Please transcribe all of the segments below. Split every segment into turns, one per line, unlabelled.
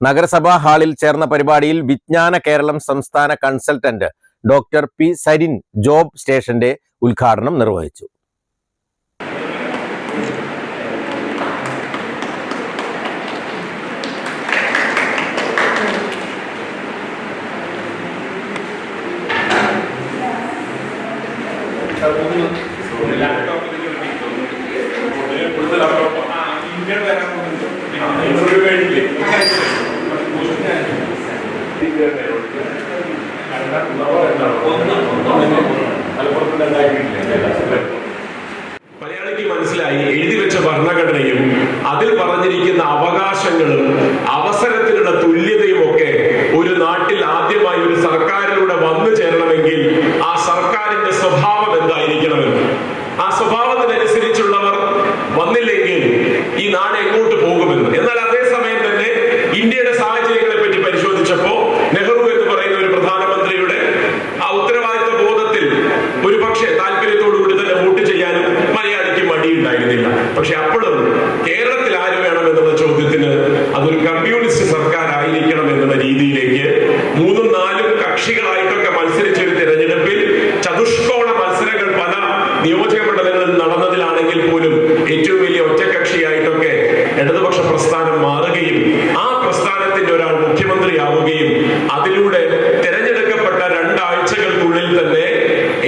നഗരസഭാ ഹാളിൽ ചേർന്ന പരിപാടിയിൽ വിജ്ഞാന കേരളം സംസ്ഥാന consultant doctor P Sarin job സ്റ്റേഷന്റെ ഉദ്ഘാടനം നിർവഹിച്ചു.
മലയാളിക്ക് മനസ്സിലായി എഴുതി വെച്ച ഭരണഘടനയും അതിൽ പറഞ്ഞിരിക്കുന്ന അവകാശങ്ങളും അവസരത്തിനുള്ള തുല്യതയും ഒക്കെ ഒരു നാട്ടിൽ ആദ്യമായി ഒരു സർക്കാരിലൂടെ വന്നു ചേരണമെങ്കിൽ ആ സർക്കാരിന്റെ സ്വഭാവം കമ്മ്യൂണിസ്റ്റ് സർക്കാർ ആയിരിക്കണം എന്നുള്ള രീതിയിലേക്ക് മൂന്നും നാലും കക്ഷികളായിട്ടൊക്കെ മത്സരിച്ച ഒരു തിരഞ്ഞെടുപ്പിൽ ചതുഷ്കോണ മത്സരങ്ങൾ പല നിയോജക മണ്ഡലങ്ങളിൽ നടന്നതിലാണെങ്കിൽ പോലും ഏറ്റവും വലിയ ഒറ്റകക്ഷിയായിട്ടൊക്കെ ഇടതുപക്ഷ പ്രസ്ഥാനം മാറുകയും ആ പ്രസ്ഥാനത്തിന്റെ ഒരാൾ മുഖ്യമന്ത്രിയാവുകയും അതിലൂടെ തെരഞ്ഞെടുക്കപ്പെട്ട രണ്ടാഴ്ചകൾക്കുള്ളിൽ തന്നെ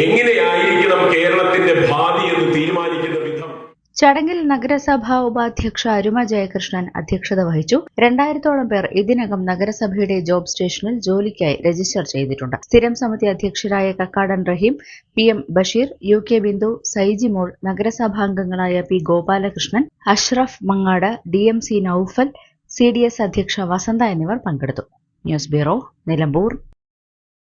എങ്ങനെയായിരിക്കണം കേരളത്തിന്റെ ഭാവി എന്ന് തീരുമാനിക്കും
ചടങ്ങിൽ നഗരസഭാ ഉപാധ്യക്ഷ അരുമ ജയകൃഷ്ണൻ അധ്യക്ഷത വഹിച്ചു. രണ്ടായിരത്തോളം പേർ ഇതിനകം നഗരസഭയുടെ ജോബ് സ്റ്റേഷനിൽ ജോലിക്കായി രജിസ്റ്റർ ചെയ്തിട്ടുണ്ട്. സ്ഥിരം സമിതി അധ്യക്ഷരായ Kakkadan Rahim P M Basheer U K Bindu Saiji Mol നഗരസഭാംഗങ്ങളായ P Gopalakrishnan Ashraf Mangad D M C Noufal C D S അധ്യക്ഷ വസന്ത എന്നിവർ പങ്കെടുത്തു. News bureau Nilambur.